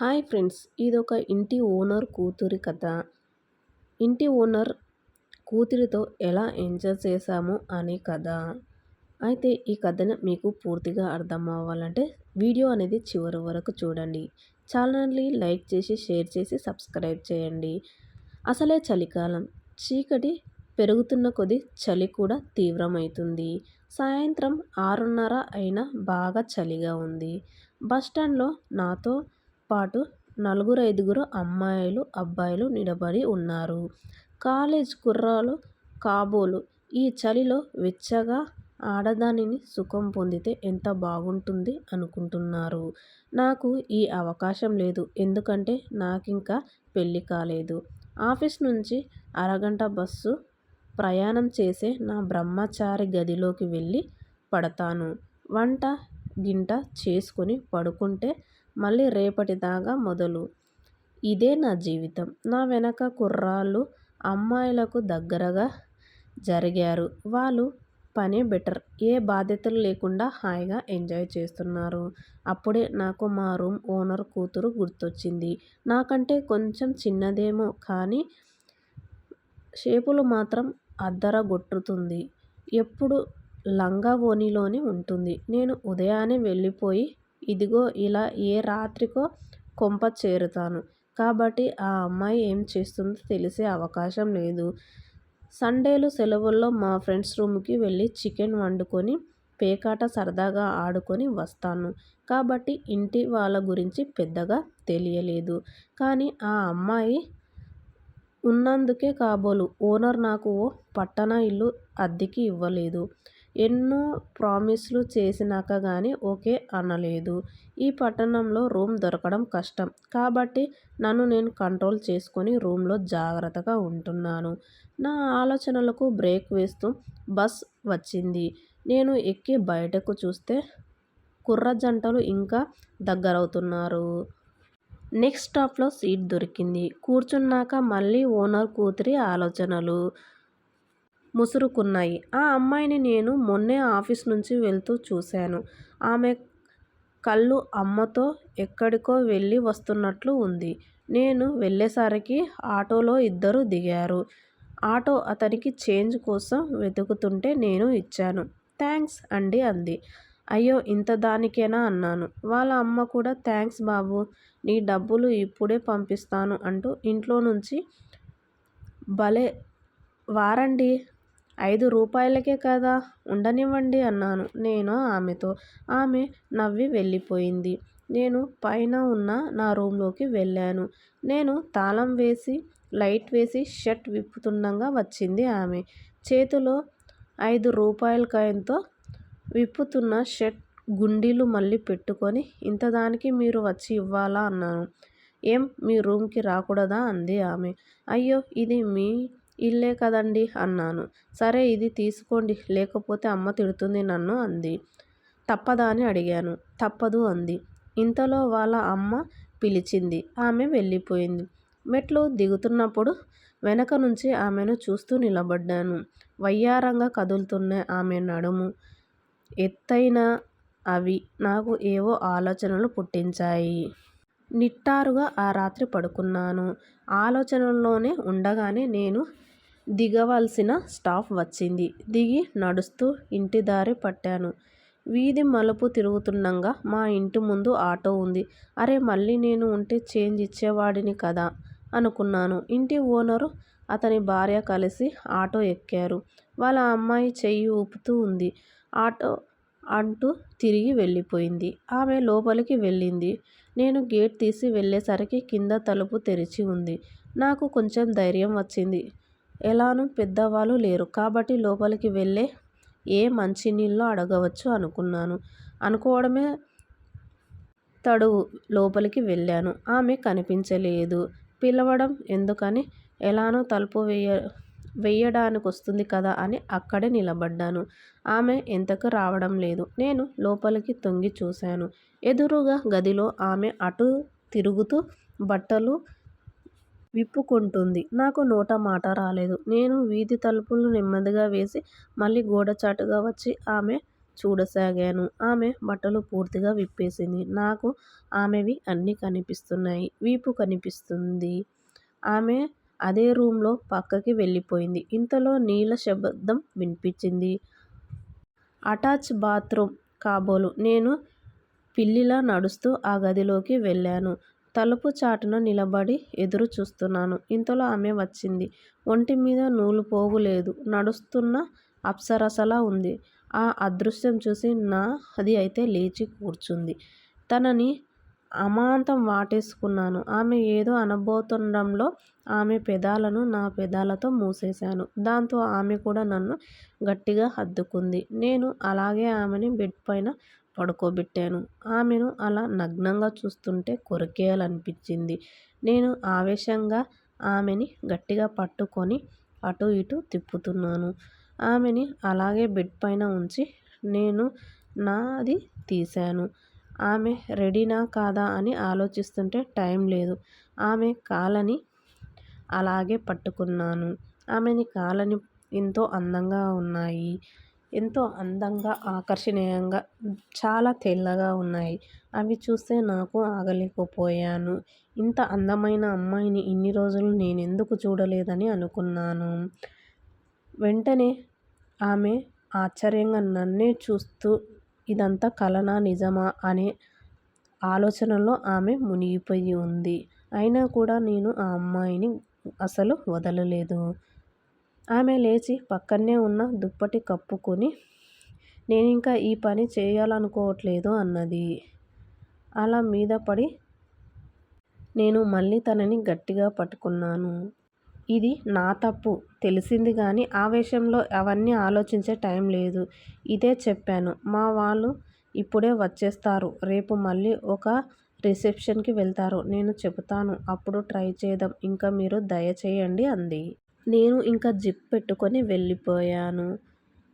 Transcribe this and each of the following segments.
Hi friends ఇదొక ఇంటి owner కూతురి కథ. ఇంటి ఓనర్ కూతురితో ఎలా ఎంజాయ్ చేశాము అనే కథ. అయితే ఈ కథను మీకు పూర్తిగా అర్థం అవ్వాలంటే వీడియో అనేది చివరి వరకు చూడండి. ఛానల్ని లైక్ చేసి షేర్ చేసి సబ్స్క్రైబ్ చేయండి. అసలే చలికాలం. చీకటి పెరుగుతున్న కొద్ది చలి కూడా తీవ్రమవుతుంది. సాయంత్రం ఆరున్నర అయినా బాగా చలిగా ఉంది. బస్టాండ్లో నాతో పాటు నలుగురు ఐదుగురు అమ్మాయిలు అబ్బాయిలు నిలబడి ఉన్నారు. కాలేజ్ కుర్రాలు కాబోలు. ఈ చలిలో వెచ్చగా ఆడదానిని సుఖం పొందితే ఎంత బాగుంటుంది అనుకుంటున్నారు. నాకు ఈ అవకాశం లేదు. ఎందుకంటే నాకింకా పెళ్ళి కాలేదు. ఆఫీస్ నుంచి అరగంట బస్సు ప్రయాణం చేసే నా బ్రహ్మచారి గదిలోకి వెళ్ళి పడతాను. వంట గింట చేసుకొని పడుకుంటే మళ్ళీ రేపటిదాకా మొదలు. ఇదే నా జీవితం. నా వెనక కుర్రాళ్ళు అమ్మాయిలకు దగ్గరగా జరిగారు. వాళ్ళు పనే బెటర్. ఏ బాధ్యతలు లేకుండా హాయిగా ఎంజాయ్ చేస్తున్నారు. అప్పుడే నాకు మా రూమ్ ఓనర్ కూతురు గుర్తొచ్చింది. నాకంటే కొంచెం చిన్నదేమో కానీ షేపులు మాత్రం అద్దరగొట్టుతుంది. ఎప్పుడు లంగా ఓణిలోనే ఉంటుంది. నేను ఉదయాన్నే వెళ్ళిపోయి ఇదిగో ఇలా ఏ రాత్రికో కొంప చేరుతాను. కాబట్టి ఆ అమ్మాయి ఏం చేస్తుందో తెలిసే అవకాశం లేదు. సండేలు సెలవుల్లో మా ఫ్రెండ్స్ రూమ్కి వెళ్ళి చికెన్ వండుకొని పేకాట సరదాగా ఆడుకొని వస్తాను. కాబట్టి ఇంటి వాళ్ళ గురించి పెద్దగా తెలియలేదు. కానీ ఆ అమ్మాయి ఉన్నందుకే కాబోలు. ఓనర్ నాకు ఓ పట్టణ ఇల్లు అద్దెకి ఇవ్వలేదు. ఎన్నో ప్రామిస్లు చేసినాక కానీ ఓకే అనలేదు. ఈ పట్టణంలో రూమ్ దొరకడం కష్టం. కాబట్టి నన్ను నేను కంట్రోల్ చేసుకొని రూమ్లో జాగ్రత్తగా ఉంటున్నాను. నా ఆలోచనలకు బ్రేక్ వేస్తూ బస్ వచ్చింది. నేను ఎక్కి బయటకు చూస్తే కుర్ర జంటలు ఇంకా దగ్గరవుతున్నారు. నెక్స్ట్ స్టాప్లో సీట్ దొరికింది. కూర్చున్నాక మళ్ళీ ఓనర్ కూతురి ఆలోచనలు. ముసురుకున్నాయి. ఆ అమ్మాయిని నేను మొన్నే ఆఫీస్ నుంచి వెళ్తూ చూశాను. ఆమె కళ్ళు అమ్మతో ఎక్కడికో వెళ్ళి వస్తున్నట్లు ఉంది. నేను వెళ్ళేసరికి ఆటోలో ఇద్దరు దిగారు. ఆటో అతనికి చేంజ్ కోసం వెతుకుతుంటే నేను ఇచ్చాను. థ్యాంక్స్ అండి అంది. అయ్యో ఇంత దానికేనా అన్నాను. వాళ్ళ అమ్మ కూడా థ్యాంక్స్ బాబు నీ డబ్బులు ఇప్పుడే పంపిస్తాను అంటూ ఇంట్లో నుంచి భలే వారండి ఐదు రూపాయలకే కదా ఉండనివ్వండి అన్నాను. నేను ఆమెతో. ఆమె నవ్వి వెళ్ళిపోయింది. నేను పైన ఉన్న నా రూమ్లోకి వెళ్ళాను. నేను తాళం వేసి లైట్ వేసి షర్ట్ విప్పుతుండగా వచ్చింది ఆమె. చేతిలో ఐదు రూపాయల కాయంతో విప్పుతున్న షర్ట్ గుండీలు మళ్ళీ పెట్టుకొని ఇంతదానికి మీరు వచ్చి ఇవ్వాలా అన్నాను. ఏం మీ రూమ్కి రాకూడదా? అంది ఆమె. అయ్యో ఇది మీ ఇల్లే కదండి అన్నాను. సరే ఇది తీసుకోండి. లేకపోతే అమ్మ తిడుతుంది నన్ను అంది. తప్పదా అని అడిగాను. తప్పదు అంది. ఇంతలో వాళ్ళ అమ్మ పిలిచింది. ఆమె వెళ్ళిపోయింది. మెట్లు దిగుతున్నప్పుడు వెనక నుంచి ఆమెను చూస్తూ నిలబడ్డాను. వయ్యారంగా కదులుతున్న ఆమె నడుము ఎత్తైన అవి నాకు ఏవో ఆలోచనలు పుట్టించాయి. నిట్టారుగా ఆ రాత్రి పడుకున్నాను. ఆలోచనల్లోనే ఉండగానే నేను దిగవలసిన స్టాఫ్ వచ్చింది. దిగి నడుస్తూ ఇంటి దారి పట్టాను. వీధి మలుపు తిరుగుతుండగా మా ఇంటి ముందు ఆటో ఉంది. అరే మళ్ళీ నేను ఉంటే చేంజ్ ఇచ్చేవాడిని కదా అనుకున్నాను. ఇంటి ఓనరు అతని భార్య కలిసి ఆటో ఎక్కారు. వాళ్ళ అమ్మాయి చెయ్యి ఊపుతూ ఉంది. ఆటో అంటూ తిరిగి వెళ్ళిపోయింది. ఆమె లోపలికి వెళ్ళింది. నేను గేట్ తీసి వెళ్ళేసరికి కింద తలుపు తెరిచి ఉంది. నాకు కొంచెం ధైర్యం వచ్చింది. ఎలానూ పెద్దవాళ్ళు లేరు. కాబట్టి లోపలికి వెళ్ళే ఏ మంచినీళ్ళో అడగవచ్చు అనుకున్నాను. అనుకోవడమే తడువు లోపలికి వెళ్ళాను. ఆమె కనిపించలేదు. పిలవడం ఎందుకని? ఎలానో తలుపు వేయ వేయడానికి వస్తుంది కదా అని అక్కడే నిలబడ్డాను. ఆమె ఎంతకు రావడం లేదు. నేను లోపలికి తొంగి చూశాను. ఎదురుగా గదిలో ఆమె అటు తిరుగుతూ బట్టలు విప్పుకుంటుంది నాకు నోట మాట రాలేదు నేను వీధి తలుపులు నెమ్మదిగా వేసి మళ్ళీ గోడ చాటుగా వచ్చి ఆమె చూడసాగాను. ఆమె బట్టలు పూర్తిగా విప్పేసింది. నాకు ఆమెవి అన్నీ కనిపిస్తున్నాయి. వీపు కనిపిస్తుంది. ఆమె అదే రూంలో పక్కకి వెళ్ళిపోయింది. ఇంతలో నీళ్ళ శబ్దం వినిపించింది. అటాచ్ బాత్ రూమ్ కాబోలు నేను పిల్లిలా నడుస్తూ ఆ గదిలోకి వెళ్ళాను. తలుపు చాటున నిలబడి ఎదురు చూస్తున్నాను. ఇంతలో ఆమె వచ్చింది. ఒంటిమీద నూలుపోగు లేదు. నడుస్తున్న అప్సరసలా ఉంది. ఆ అదృశ్యం చూసి నాది అయితే లేచి కూర్చుంది. తనని అమాంతం వాటేసుకున్నాను. ఆమె ఏదో అనబోతుండడంలో ఆమె పెదాలను నా పెదాలతో మూసేశాను. దాంతో ఆమె కూడా నన్ను గట్టిగా హత్తుకుంది. నేను అలాగే ఆమెని బెడ్ పైన పడుకోబెట్టాను. ఆమెను అలా నగ్నంగా చూస్తుంటే కొరికెయ్యాలనిపించింది. నేను ఆవేశంగా ఆమెని గట్టిగా పట్టుకొని అటూ ఇటూ తిప్పుతున్నాను. ఆమెని అలాగే బెడ్ పైన ఉంచి నేను నాది తీశాను. ఆమె రెడీనా కాదా అని ఆలోచిస్తుంటే టైం లేదు. ఆమె కాలని అలాగే పట్టుకున్నాను. ఆమెని కాలని ఎంతో అందంగా ఉన్నాయి. ఎంతో అందంగా ఆకర్షణీయంగా చాలా తెల్లగా ఉన్నాయి. అవి చూస్తే నాకు ఆగలేకపోయాను. ఇంత అందమైన అమ్మాయిని ఇన్ని రోజులు నేను ఎందుకు చూడలేదని అనుకున్నాను. వెంటనే ఆమె ఆశ్చర్యంగా నన్నే చూస్తూ ఇదంతా కలనా నిజమా అనే ఆలోచనలో ఆమె మునిగిపోయి ఉంది. అయినా కూడా నేను ఆ అమ్మాయిని అసలు వదలలేదు. ఆమె లేచి పక్కనే ఉన్న దుప్పటి కప్పుకొని నేను ఇంకా ఈ పని చేయాలనుకోవట్లేదు అన్నది. అలా మీద పడి నేను మళ్ళీ తనని గట్టిగా పట్టుకున్నాను. ఇది నా తప్పు తెలిసింది కానీ ఆవేశంలో అవన్నీ ఆలోచించే టైం లేదు. ఇదే చెప్పాను. మా వాళ్ళు ఇప్పుడే వచ్చేస్తారు. రేపు మళ్ళీ ఒక రిసెప్షన్కి వెళ్తారు నేను చెబుతాను. అప్పుడు ట్రై చేద్దాం. ఇంకా మీరు దయచేయండి అంది. నేను ఇంకా జిప్ పెట్టుకొని వెళ్ళిపోయాను.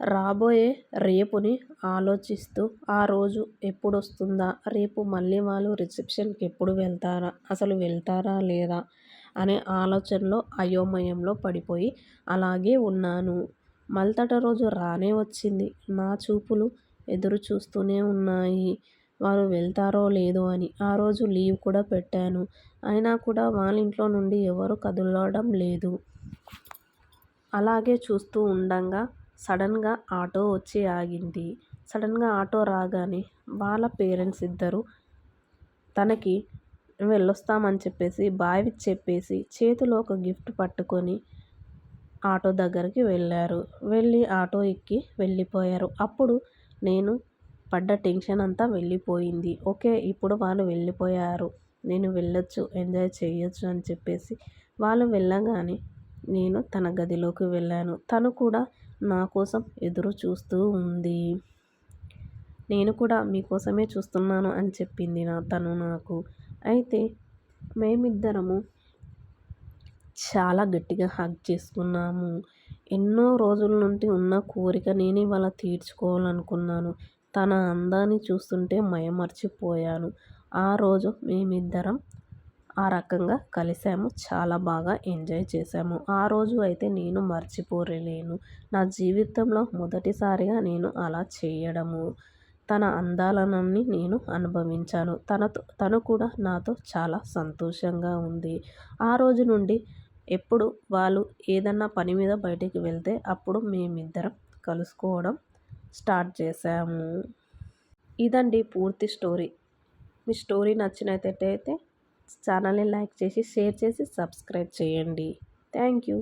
రాబోయే రేపుని ఆలోచిస్తూ ఆ రోజు ఎప్పుడొస్తుందా? రేపు మళ్ళీ వాళ్ళు రిసెప్షన్కి ఎప్పుడు వెళ్తారా అసలు వెళ్తారా లేదా? అనే ఆలోచనలో అయోమయంలో పడిపోయి అలాగే ఉన్నాను. మల్తట రోజు రానే వచ్చింది. నా చూపులు ఎదురుచూస్తూనే ఉన్నాయి. వారు వెళ్తారో లేదో అని. ఆ రోజు లీవ్ కూడా పెట్టాను. అయినా కూడా వాళ్ళ ఇంట్లో నుండి ఎవరు కదలడం లేదు. అలాగే చూస్తూ ఉండంగా సడన్గా ఆటో వచ్చి ఆగింది. సడన్గా ఆటో రాగానే వాళ్ళ పేరెంట్స్ ఇద్దరూ తనకి వెళ్ళొస్తామని చెప్పేసి బావి చెప్పేసి చేతిలో ఒక గిఫ్ట్ పట్టుకొని ఆటో దగ్గరికి వెళ్ళారు. వెళ్ళి ఆటో ఎక్కి వెళ్ళిపోయారు. అప్పుడు నేను పడ్డ టెన్షన్ అంతా వెళ్ళిపోయింది. ఓకే ఇప్పుడు వాళ్ళు వెళ్ళిపోయారు. నేను వెళ్ళొచ్చు. ఎంజాయ్ చేయొచ్చు అని చెప్పేసి వాళ్ళు వెళ్ళగానే నేను తన గదిలోకి వెళ్ళాను. తను కూడా నా కోసం ఎదురు చూస్తూ ఉంది. నేను కూడా మీకోసమే చూస్తున్నాను అని చెప్పింది నా తను నాకు. అయితే మేమిద్దరము చాలా గట్టిగా హగ్ చేసుకున్నాము. ఎన్నో రోజుల నుండి ఉన్న కోరిక నేను ఇవాళ తీర్చుకోవాలనుకున్నాను. తన అందాన్ని చూస్తుంటే మయమర్చిపోయాను ఆ రోజు మేమిద్దరం ఆ రకంగా కలిసాము చాలా బాగా ఎంజాయ్ చేశాము. ఆ రోజు అయితే నేను మర్చిపోలేను. నా జీవితంలో మొదటిసారిగా నేను అలా చేయడము తన అందాలన్నీ నేను అనుభవించాను. తనతో తను కూడా నాతో చాలా సంతోషంగా ఉంది. ఆ రోజు నుండి ఎప్పుడు వాళ్ళు ఏదన్నా పనిమీద బయటికి వెళ్తే అప్పుడు మేమిద్దరం కలుసుకోవడం స్టార్ట్ చేశాము. ఇదండి పూర్తి స్టోరీ. మీ స్టోరీ నచ్చినట్టయితే ఛానల్ని లైక్ చేసి షేర్ చేసి సబ్స్క్రైబ్ చేయండి. థ్యాంక్ యూ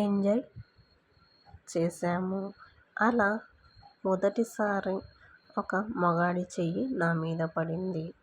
ఎంజాయ్ చేశాము. అలా మొదటిసారి ఒక మగాడి చెయ్యి నా మీద పడింది.